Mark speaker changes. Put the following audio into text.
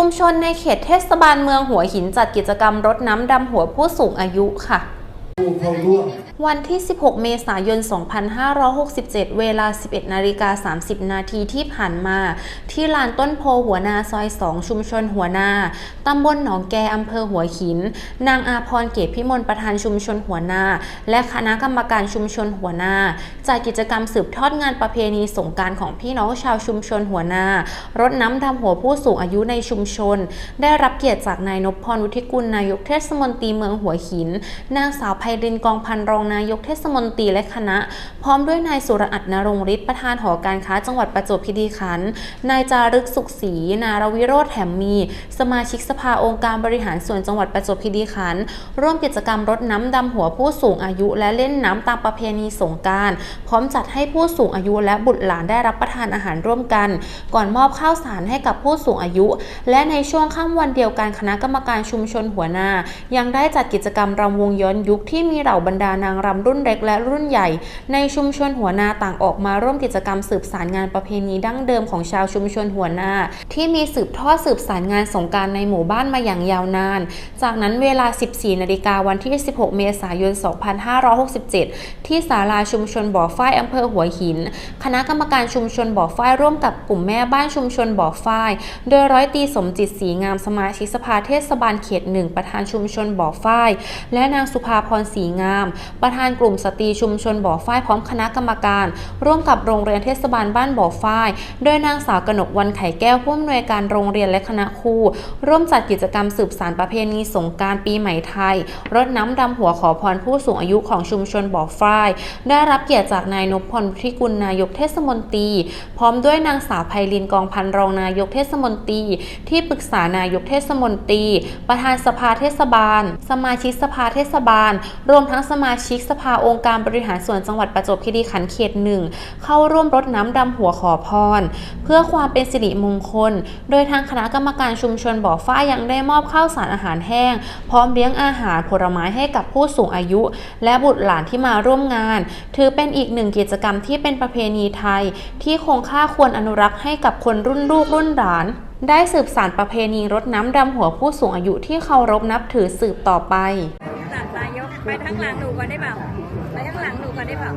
Speaker 1: ชุมชนในเขตเทศบาลเมืองหัวหินจัดกิจกรรมรดน้ำดำหัวผู้สูงอายุค่ะ
Speaker 2: ผู้เข้าร่วม
Speaker 1: วันที่ 16 เมษายน 2567 เวลา 11 นาฬิกา 30 นาทีที่ผ่านมา ที่ลานต้นโพหัวนาซอย 2 ชุมชนหัวนา ตำบลหนองแกอำเภอหัวหิน นางอาพรเกตพิมลประธานชุมชนหัวนา และคณะกรรมการชุมชนหัวนาจัดกิจกรรมสืบทอดงานประเพณีสงการของพี่น้องชาวชุมชนหัวนารดน้ำดำหัวผู้สูงอายุในชุมชน ได้รับเกียรติจากนายนพพรวุฒิกุลนายกเทศมนตรีเมืองหัวหิน นางสาวไพรินกองพันรองนายกเทศมนตรีและคณะ พร้อมด้วยนายสุรอัตนรงฤทธิ์ประธานหอการค้าจังหวัดประจวบคีรีขันธ์นายจารึกสุขศรีนารวิโรธแถมมี สมาชิกสภาองค์การบริหารส่วนจังหวัดประจวบคีรีขันธ์ร่วมกิจกรรมรดน้ำดำหัวผู้สูงอายุ และเล่นน้ำตามประเพณีสงการพร้อมจัดให้ผู้สูงอายุและบุตรหลานได้รับประทานอาหารร่วมกัน ก่อนมอบข้าวสารให้กับผู้สูงอายุ และในช่วงค่ำวันเดียวกันคณะกรรมการชุมชนหัวหน้า ยังได้จัดกิจกรรมรำวงย้อนยุคที่ที่มีเหล่าบรรดานางรำรุ่นเล็กและรุ่นใหญ่ ในชุมชนหัวนาต่างออกมาร่วมกิจกรรมสืบสารงานประเพณีดั้งเดิมของชาวชุมชนหัวนาที่มีสืบทอดสืบสารงานสงการในหมู่บ้านมาอย่างยาวนาน จากนั้นเวลา 14 นาฬิกาวันที่ 16 เมษายน 2567 ที่ศาลาชุมชนบ่อฝ้ายอำเภอหัวหิน คณะกรรมการชุมชนบ่อฝ้ายร่วมกับกลุ่มแม่บ้านชุมชนบ่อฝ้าย โดยร้อยตีสมจิตศรีงามสมาชิกสภาเทศบาลเขตหนึ่งประธานชุมชนบ่อฝ้าย และนางสุภาพรศรีงาม ประธานกลุ่มสตรีชุมชนบ่อฝ้ายพร้อมคณะกรรมการ ร่วมกับโรงเรียนเทศบาลบ้านบ่อฝ้าย โดยนางสาวกนกวันไข่แก้วผู้อำนวยการโรงเรียนและคณะครูร่วมจัดกิจกรรมสืบสานประเพณีสงกรารปีใหม่ไทย รดน้ำดำหัวขอพรผู้สูงอายุของชุมชนบ่อฝ้าย ได้รับเกียรติจากนายนพพลวุฒิกุลนายกเทศมนตรี พร้อมด้วยนางสาวไพลินกองพันรองนายกเทศมนตรี ที่ปรึกษานายกเทศมนตรี ประธานสภาเทศบาล สมาชิกสภาเทศบาลรวมทั้งสมาชิกสภาองค์การบริหารส่วนจังหวัดประจวบคีรีขันธ์เขตหนึ่งเข้าร่วมรดน้ำดำหัวขอพร เพื่อความเป็นสิริมงคล โดยทางคณะกรรมการชุมชนบ่อฝ้ายยังได้มอบข้าวสารอาหารแห้ง พร้อมเลี้ยงอาหารผลไม้ให้กับผู้สูงอายุ และบุตรหลานที่มาร่วมงาน ถือเป็นอีกหนึ่งกิจกรรมที่เป็นประเพณีไทย ที่คงค่าควรอนุรักษ์ให้กับคนรุ่นลูกรุ่นหลานได้สืบสานประเพณีรดน้ำดำหัวผู้สูงอายุที่เคารพนับถือสืบต่อไป
Speaker 3: ตัดนายก ไปทั้งหลังหนูก่อนได้เปล่า ไปทั้งหลังหนูก่อนได้เปล่า